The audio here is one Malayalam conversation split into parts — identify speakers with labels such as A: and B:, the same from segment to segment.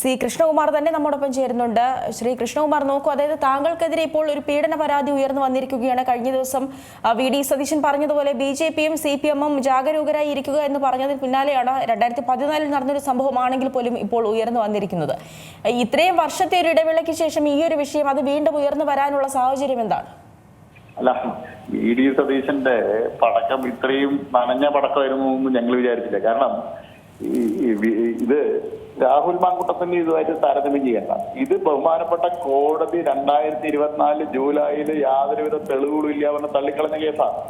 A: സി കൃഷ്ണകുമാർ തന്നെ നമ്മോടൊപ്പം ചേരുന്നുണ്ട്. ശ്രീ കൃഷ്ണകുമാർ നോക്കൂ അതായത് താങ്കൾക്കെതിരെ ഇപ്പോൾ ഒരു പീഡന പരാതി ഉയർന്നു വന്നിരിക്കുകയാണ്. കഴിഞ്ഞ ദിവസം വി. ഡി. സതീശൻ പറഞ്ഞതുപോലെ ബി. ജെ. പിയും സി. പി എമ്മും ജാഗരൂകരായി ഇരിക്കുക എന്ന് പറഞ്ഞതിന് പിന്നാലെയാണ് രണ്ടായിരത്തി പതിനാലിൽ നടന്നൊരു സംഭവമാണെങ്കിൽ പോലും ഇപ്പോൾ ഉയർന്നു വന്നിരിക്കുന്നത്. ഇത്രയും വർഷത്തെ ഒരു ഇടവേളയ്ക്ക് ശേഷം ഈ ഒരു വിഷയം അത് വീണ്ടും ഉയർന്നു വരാനുള്ള സാഹചര്യം എന്താണ്?
B: അല്ല വി. ഡി. സതീശന്റെ പടക്കം ഇത്രയും നനഞ്ഞ പടക്കമായിരുന്നു എന്ന് ഞങ്ങൾ വിചാരിച്ചില്ല. കാരണം ഇത് രാഹുൽ മാങ്കുട്ടത്തിന് ഇതുമായിട്ട് താരതമ്യം ചെയ്യണ്ട. ഇത് ബഹുമാനപ്പെട്ട കോടതി രണ്ടായിരത്തി ഇരുപത്തിനാല് ജൂലൈയിൽ യാതൊരുവിധ തെളിവുകളും ഇല്ല പറഞ്ഞ് തള്ളിക്കളഞ്ഞ കേസാണ്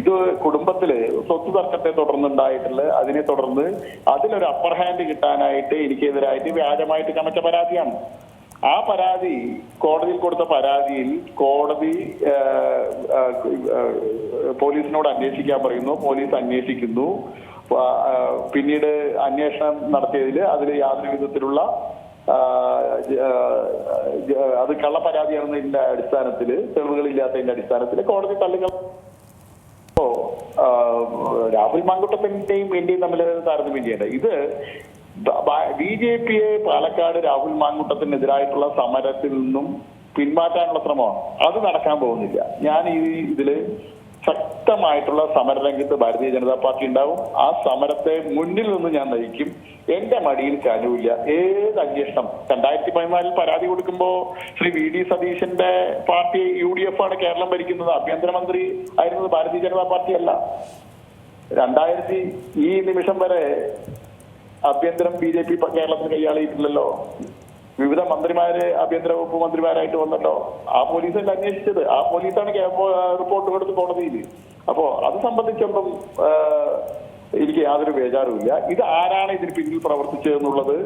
B: ഇത് കുടുംബത്തിൽ സ്വത്ത് തർക്കത്തെ തുടർന്നുണ്ടായിട്ടുള്ള അതിനെ തുടർന്ന് അതിലൊരു അപ്പർ ഹാൻഡ് കിട്ടാനായിട്ട് എനിക്കെതിരായിട്ട് വ്യാജമായിട്ട് കമച്ച പരാതിയാണ്. ആ പരാതി കോടതിയിൽ കൊടുത്ത പരാതിയിൽ കോടതി പോലീസിനോട് അന്വേഷിക്കാൻ പറയുന്നു. പോലീസ് അന്വേഷിക്കുന്നു. പിന്നീട് അന്വേഷണം നടത്തിയതിൽ അതിൽ യാതൊരു വിധത്തിലുള്ള അത് കള്ള പരാതിയാണെന്നതിന്റെ അടിസ്ഥാനത്തിൽ തെളിവുകളില്ലാത്തതിന്റെ അടിസ്ഥാനത്തിൽ കോടതി തള്ളികൾ ഇപ്പോ രാഹുൽ മാങ്കുട്ടത്തിന്റെയും എന്റെയും തമ്മിൽ താരതമ്യം ചെയ്യേണ്ട. ഇത് ബി ജെ പിയെ പാലക്കാട് രാഹുൽ മാങ്കുട്ടത്തിനെതിരായിട്ടുള്ള സമരത്തിൽ നിന്നും പിന്മാറ്റാനുള്ള ശ്രമമാണ്. അത് നടക്കാൻ പോകുന്നില്ല. ഞാൻ ഈ ഇതിൽ ശക്തമായിട്ടുള്ള സമരരംഗത്ത് ഭാരതീയ ജനതാ പാർട്ടി ഉണ്ടാവും. ആ സമരത്തെ മുന്നിൽ നിന്ന് ഞാൻ നയിക്കും. എന്റെ മടിയിൽ ചാനുവില്ല ഏത് അന്വേഷണം? രണ്ടായിരത്തി പതിനാലിൽ പരാതി കൊടുക്കുമ്പോ ശ്രീ വി ഡി സതീശന്റെ പാർട്ടി യു ഡി എഫ് ആണ് കേരളം ഭരിക്കുന്നത്. ആഭ്യന്തരമന്ത്രി ആയിരുന്നത് ഭാരതീയ ജനതാ പാർട്ടി അല്ല. രണ്ടായിരത്തി ഈ നിമിഷം വരെ ആഭ്യന്തരം ബി ജെ പി കേരളത്തിന് കൈയാളിയിട്ടില്ലല്ലോ വിവിധ മന്ത്രിമാര് ആഭ്യന്തര വകുപ്പ് മന്ത്രിമാരായിട്ട് വന്നല്ലോ. ആ പോലീസല്ല അന്വേഷിച്ചത്. ആ പോലീസാണ് റിപ്പോർട്ട് കൊടുത്ത് കോടതിയിൽ അപ്പോ അത് സംബന്ധിച്ചൊന്നും എനിക്ക് യാതൊരു ബേജാറുമില്ല ഇത് ആരാണ് ഇതിന് പിന്നിൽ പ്രവർത്തിച്ചതെന്നുള്ളത്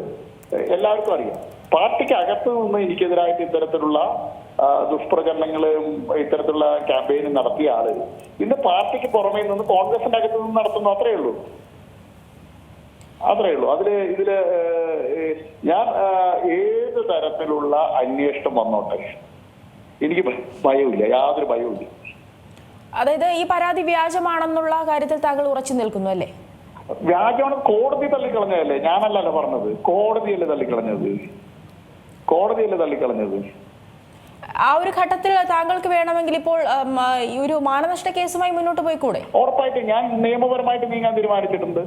B: എല്ലാവർക്കും അറിയാം. പാർട്ടിക്ക് അകത്ത് നിന്ന് എനിക്കെതിരായിട്ട് ഇത്തരത്തിലുള്ള ദുഷ്പ്രചരണങ്ങളും ഇത്തരത്തിലുള്ള ക്യാമ്പയിനും നടത്തിയ ആൾ ഇന്ന് പാർട്ടിക്ക് പുറമേ നിന്ന് കോൺഗ്രസിന്റെ അകത്ത് നിന്ന് നടത്തുന്നു. അത്രേ ഉള്ളൂ. അത്രേ ഉള്ളൂ. അതിൽ ഇതിൽ ഞാൻ തരത്തിലുള്ള അന്വേഷണം വന്നോട്ടെ. എനിക്ക് ഭയമില്ല. യാതൊരു ഭയവുമില്ല.
A: അതായത് ഈ പരാതി വ്യാജമാണെന്നുള്ള കാര്യത്തിൽ താങ്കൾ ഉറച്ചു നിൽക്കുന്നു അല്ലേ?
B: വ്യാജമാണ് കോടതി തള്ളിക്കളഞ്ഞതല്ലേ? ഞാനല്ലല്ലോ പറഞ്ഞത്. കോടതിയല്ലേ തള്ളിക്കളഞ്ഞത്? കോടതിയല്ലേ തള്ളിക്കളഞ്ഞത്?
A: ആ ഒരു ഘട്ടത്തിൽ താങ്കൾക്ക് വേണമെങ്കിൽ ഇപ്പോൾ ഈ ഒരു മാനനഷ്ട കേസുമായി മുന്നോട്ട് പോയിക്കൂടെ?
B: ഉറപ്പായിട്ട് ഞാൻ നിയമപരമായിട്ട് നീങ്ങാൻ തീരുമാനിച്ചിട്ടുണ്ട്.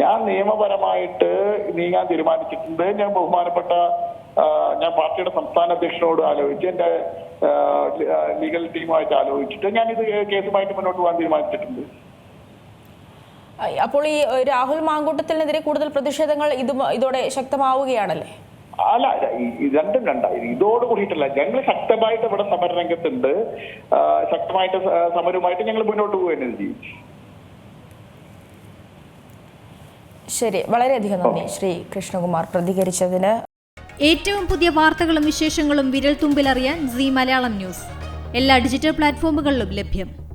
B: ഞാൻ നിയമപരമായിട്ട് നീങ്ങാൻ തീരുമാനിച്ചിട്ടുണ്ട്. ഞാൻ ബഹുമാനപ്പെട്ട ഞാൻ പാർട്ടിയുടെ സംസ്ഥാന അധ്യക്ഷനോട് ആലോചിച്ച് എന്റെ ലീഗൽ ടീമുമായിട്ട് ആലോചിച്ചിട്ട് ഞാൻ ഇത് കേസുമായിട്ട് മുന്നോട്ട് പോകാൻ തീരുമാനിച്ചിട്ടുണ്ട്.
A: അപ്പോൾ ഈ രാഹുൽ മാങ്കൂട്ടത്തിനെതിരെ കൂടുതൽ പ്രതിഷേധങ്ങൾ ഇതും ഇതോടെ ശക്തമാവുകയാണല്ലേ?
B: അല്ല രണ്ടും രണ്ടായി ഇതോട് കൂടിയിട്ടല്ല. ഞങ്ങൾ ശക്തമായിട്ട് ഇവിടെ സമരരംഗത്തുണ്ട്. ശക്തമായിട്ട് സമരവുമായിട്ട് ഞങ്ങൾ മുന്നോട്ട് പോവുകയാണ് ചെയ്യും.
A: ശരി. വളരെയധികം നന്ദി ശ്രീ കൃഷ്ണകുമാർ പ്രതികരിച്ചതിന്.
C: ഏറ്റവും പുതിയ വാർത്തകളും വിശേഷങ്ങളും വിരൽ തുമ്പിലറിയാൻ സി മലയാളം ന്യൂസ്. എല്ലാ ഡിജിറ്റൽ പ്ലാറ്റ്ഫോമുകളിലും ലഭ്യം.